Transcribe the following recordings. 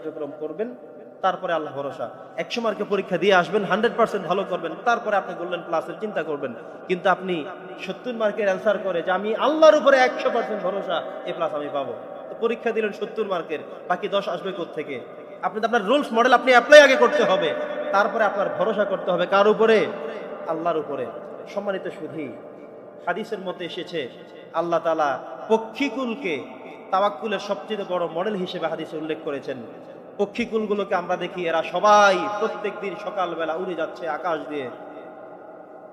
কার্যক্রম করবেন, তারপরে আল্লাহ ভরসা। একশো মার্কে পরীক্ষা দিয়ে আসবেন, হান্ড্রেড পার্সেন্ট ভালো করবেন, তারপরে আপনি গোল্ডেন প্লাসের চিন্তা করবেন। কিন্তু আপনি সত্তর মার্কের অ্যান্সার করে যে, আমি আল্লাহর উপরে একশো পার্সেন্ট ভরসা, এ প্লাস আমি পাবো। পরীক্ষা দিলেন সত্তর মার্কের, বাকি দশ আসবে থেকে আপনি আপনার রুলস মডেল আপনি অ্যাপ্লাই আগে করতে হবে। তারপরে আপনার ভরসা করতে হবে কার উপরে? আল্লাহর উপরে। সম্মানিত সুধী, হাদিসের মধ্যে এসেছে, আল্লাহ তালা পক্ষীকুলকে তাওয়াক্কুলের সবচেয়ে বড় মডেল হিসেবে হাদিসে উল্লেখ করেছেন। পক্ষীকুলগুলোকে আমরা দেখি, এরা সবাই প্রত্যেক দিন সকালবেলা উড়ে যাচ্ছে আকাশ দিয়ে।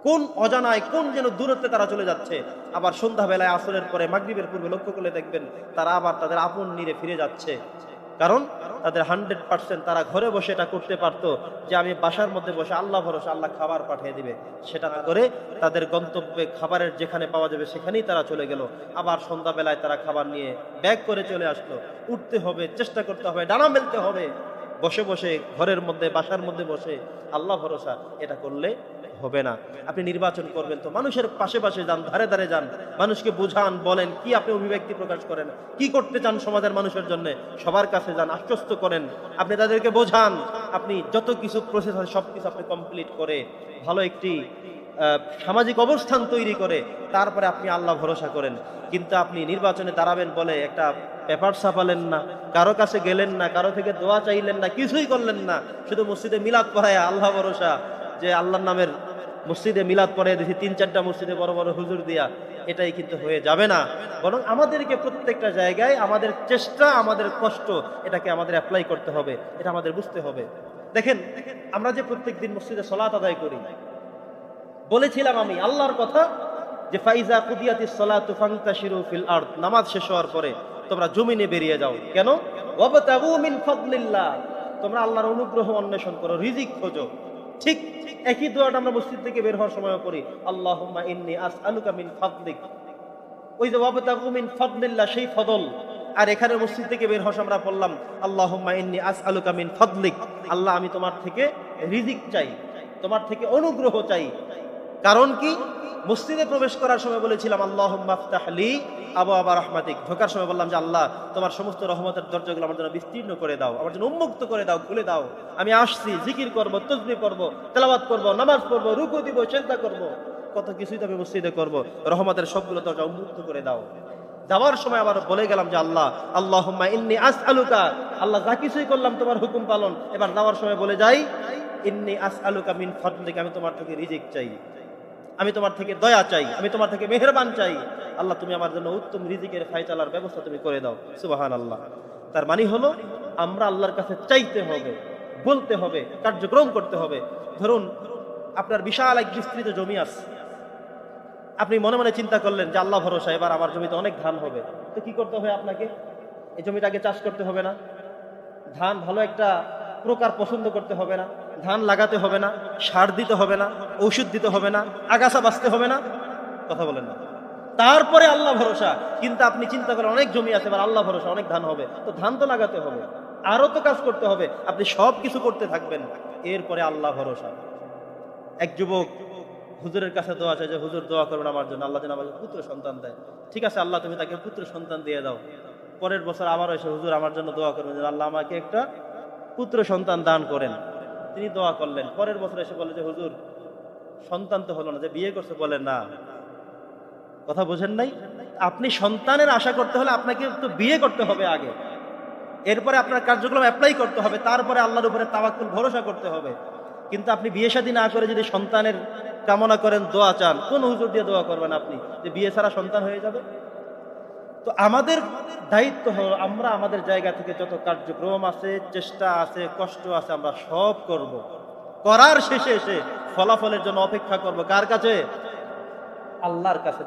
কোন অজানায়, কোন যেন দূরত্বে তারা চলে যাচ্ছে। আবার সন্ধ্যাবেলায় আসরের পরে মাগরীবের পূর্বে লক্ষ্য করলে দেখবেন তারা আবার তাদের আপন নিরে ফিরে যাচ্ছে। কারণ তাদের হান্ড্রেড পার্সেন্ট তারা ঘরে বসে এটা করতে পারতো যে আমি বাসার মধ্যে বসে আল্লাহ ভরসা, আল্লাহ খাবার পাঠিয়ে দিবে। সেটা না করে তাদের গন্তব্যে খাবারের যেখানে পাওয়া যাবে সেখানেই তারা চলে গেল। আবার সন্ধ্যাবেলায় তারা খাবার নিয়ে ব্যাগ করে চলে আসলো। উঠতে হবে, চেষ্টা করতে হবে, ডানা মেলতে হবে। বসে বসে ঘরের মধ্যে, বাসার মধ্যে বসে আল্লাহ ভরসা, এটা করলে হবে না। আপনি নির্বাচন করবেন তো। মানুষের পাশে পাশে যান, ধারে ধারে যান। মানুষকে বুঝান, বলেন, কি আপনি অভিব্যক্তি প্রকাশ করেন? কি করতে চান সমাজের মানুষের জন্য? সবার কাছে যান, আশ্বস্ত করেন। আপনি তাদেরকে বোঝান। আপনি যত কিছু প্রসেস আছে সব কিছু আপনি কমপ্লিট করে ভালো একটি সামাজিক অবস্থান তৈরি করে তারপরে আপনি আল্লাহ ভরসা করেন। কিন্তু আপনি নির্বাচনে দাঁড়াবেন বলে একটা পেপার ছাপালেন না, কারও কাছে গেলেন না, কারও থেকে দোয়া চাইলেন না, কিছুই করলেন না। শুধু মসজিদে মিলাদ পড়ায় আল্লাহ ভরসা যে আল্লাহর নামের মসজিদে মিলাদ পড়ে দেখি তিন চারটা মসজিদে বড় বড় হুজুর দিয়া এটাই কিন্তু হয়ে যাবে না। বরং আমাদেরকে প্রত্যেকটা জায়গায় আমাদের চেষ্টা, আমাদের কষ্ট, এটাকে আমাদের অ্যাপ্লাই করতে হবে, এটা আমাদের বুঝতে হবে। দেখেন, আমরা যে প্রত্যেক দিন মসজিদে সলাত আদায় করি, বলেছিলাম আমি আল্লাহর কথা যে, ফাইজা কুদিয়াতি সলাতু ফান্তাশিরু ফিল আরদ নামাজ শেষ হওয়ার পরে তোমরা জমিনে বেরিয়ে যাও। কেন? তোমরা আল্লাহর অনুগ্রহ অন্বেষণ করো, রিজিক খোঁজো। ঠিক একই দোয়াটা আমরা মসজিদ থেকে বের হওয়ার সময় পড়ি ইন্নি আস আলুকা মিন ফাদলিক। ওই যে ওয়াবতাগু মিন ফাদলিল্লাহ, সেই ফদল। আর এখানে মসজিদ থেকে বের হওয়া আমরা পড়লাম আল্লাহ ইন্নি আস আলুকা মিন ফাদলিক। আল্লাহ, আমি তোমার থেকে রিজিক চাই, তোমার থেকে অনুগ্রহ চাই। কারণ কি? মসজিদে প্রবেশ করার সময় বলেছিলাম আল্লাহ মাফতাহলি আবু আবা রহমাতিক। ঢোকার সময় বললাম যে, আল্লাহ, তোমার সমস্ত রহমতের দরজাগুলো আমার জন্য বিস্তীর্ণ করে দাও, আমার জন্য উন্মুক্ত করে দাও, খুলে দাও। আমি আসছি, জিকির করব, তসবি করব তেলাবাত করব, নামাজ পড়ব, রুকু দিব চিন্তা করব। কত কিছুই তো আমি মসজিদে করব। রহমতের সবগুলো দরজা উন্মুক্ত করে দাও। যাওয়ার সময় আবার বলে গেলাম যে, আল্লাহ আল্লাহ ইন্নি আস আলুকা আল্লাহ, যা কিছুই করলাম, তোমার হুকুম পালন। এবার যাওয়ার সময় বলে যাই, ইন্নি আস আলুকা মিন ফদলিক, আমি তোমার থেকে রিজিক চাই। আমি তোমার থেকে দয়া চাই, আমি তোমার থেকে মেহরবান চাই। আল্লাহ, তুমি আমার জন্য উত্তম রিজিকের ফাইতালার ব্যবস্থা তুমি করে দাও। সুবাহান আল্লাহ তার মানে হলো, আমরা আল্লাহর কাছে চাইতে হবে, বলতে হবে, কার্যক্রম করতে হবে। ধরুন, আপনার বিশাল এক বিস্তৃত জমি আছে। আপনি মনে মনে চিন্তা করলেন যে আল্লাহ ভরসা, এবার আমার জমিতে অনেক ধান হবে। তো কি করতে হবে আপনাকে? এই জমিটাকে চাষ করতে হবে না। ধান ভালো একটা প্রকার পছন্দ করতে হবে না। ধান লাগাতে হবে না, সার দিতে হবে না, ঔষধ দিতে হবে না, আগাছা বাঁচতে হবে না। কথা বলেন না। তারপরে আল্লাহ ভরসা। কিন্তু আপনি চিন্তা করেন, অনেক জমি আছে এবার আল্লাহ ভরসা, অনেক ধান হবে। তো ধান তো লাগাতে হবে, আরও তো কাজ করতে হবে। আপনি সব কিছু করতে থাকবেন। এরপরে আল্লাহ ভরসা। এক যুবক হুজুরের কাছে দোয়া চাই যে, হুজুর, দোয়া করবেন আমার জন্য। আল্লাহ যেন আমাকে পুত্র সন্তান দেয়। ঠিক আছে, আল্লাহ, তুমি তাকে পুত্র সন্তান দিয়ে দাও। পরের বছর আবার এসে, হুজুর, আমার জন্য দোয়া করবেন আল্লাহ আমাকে একটা পুত্র সন্তান দান করেন। তিনি দোয়া করলেন। পরের বছর এসে বলে যে, হুজুর, সন্তান তো হলো না, যে বিয়ে করছে বলেন না। কথা বোঝেন নাই? আপনি সন্তানের আশা করতে হলে আপনাকে তো বিয়ে করতে হবে আগে। এরপরে আপনার কার্যক্রম অ্যাপ্লাই করতে হবে, তারপরে আল্লাহর উপরে তাওয়াক্কুল, ভরসা করতে হবে। কিন্তু আপনি বিয়ে শাদী না করে যদি সন্তানের কামনা করেন, দোয়া চান, কোন হুজুর দিয়ে দোয়া করবেন আপনি? যে বিয়ে ছাড়া সন্তান হয়ে যাবে? তো আমাদের দায়িত্ব হলো আমরা আমাদের জায়গা থেকে যত কার্যক্রম আছে, চেষ্টা আছে, কষ্ট আছে, আমরা সব করব। করার শেষে এসে ফলাফলের জন্য অপেক্ষা করব। কার কাছে? আল্লাহর কাছে।